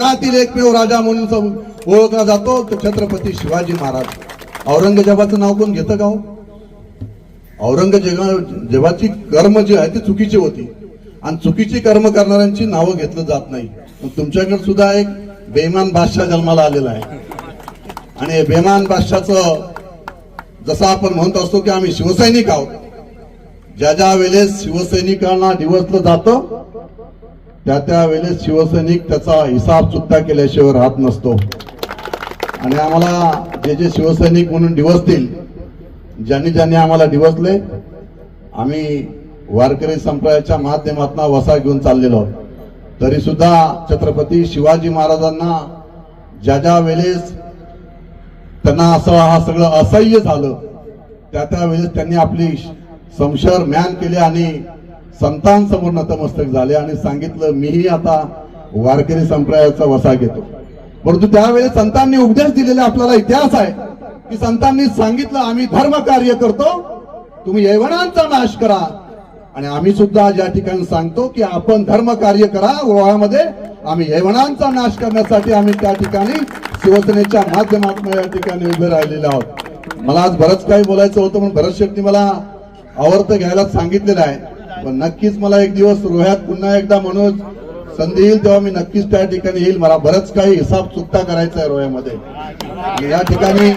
जगातील एकमेव राजा म्हणून ओळखला जातो तो छत्रपती शिवाजी महाराज. औरंगजेबाचं नाव कोण घेतं का औरंगजेबाची कर्म जी आहे ती चुकीची होती. आणि चुकीची कर्म करणाऱ्यांची नावं घेतलं जात नाही. तुमच्याकडे सुद्धा एक बेमान बादशाह जन्माला आलेला आहे. आणि बेमान बादशाचं जसं आपण म्हणत असतो की आम्ही शिवसैनिक आहोत. ज्या ज्या वेळेस शिवसैनिकांना दिवसलं जातं त्या त्या वेळेस शिवसैनिक त्याचा हिसाब सुद्धा केल्याशिवाय राहत नसतो. आणि आम्हाला जे जे शिवसैनिक म्हणून दिवसतील ज्यांनी ज्यांनी आम्हाला दिवसले आम्ही वारकरी संप्रदायाच्या माध्यमातून वसा घेऊन चाललेलो तरी सुद्धा छत्रपती शिवाजी महाराजांना ज्या ज्या वेळेस त्यांना असं हा सगळं असह्य झालं त्या त्या वेळेस त्यांनी आपली संशर म्यान केले आणि संतांसमोर नतमस्तक झाले आणि सांगितलं मीही आता वारकरी संप्रदायाचा वसा घेतो. परंतु त्यावेळेस संतांनी उपदेश दिलेला आपल्याला इतिहास आहे की संतांनी सांगितलं आम्ही धर्म कार्य करतो तुम्ही यवनांचा नाश करा. आणि आम्ही सुद्धा आज या ठिकाणी सांगतो की आपण धर्म कार्य करा गोव्यामध्ये आम्ही यवनांचा नाश करण्यासाठी आम्ही त्या ठिकाणी शिवसेनेच्या माध्यमातून या ठिकाणी उभे राहिलेले आहोत. मला आज बरंच काही बोलायचं होतं पण भरत शेट्टी मला आवर्त घ्यायला सांगितलेलं आहे. पण नक्कीच मला एक दिवस रोह्यात पुन्हा एकदा मनोज संधी येईल तेव्हा मी नक्कीच त्या ठिकाणी येईल. मला बरंच काही हिसाब चुकता करायचा आहे रोह्यामध्ये. या ठिकाणी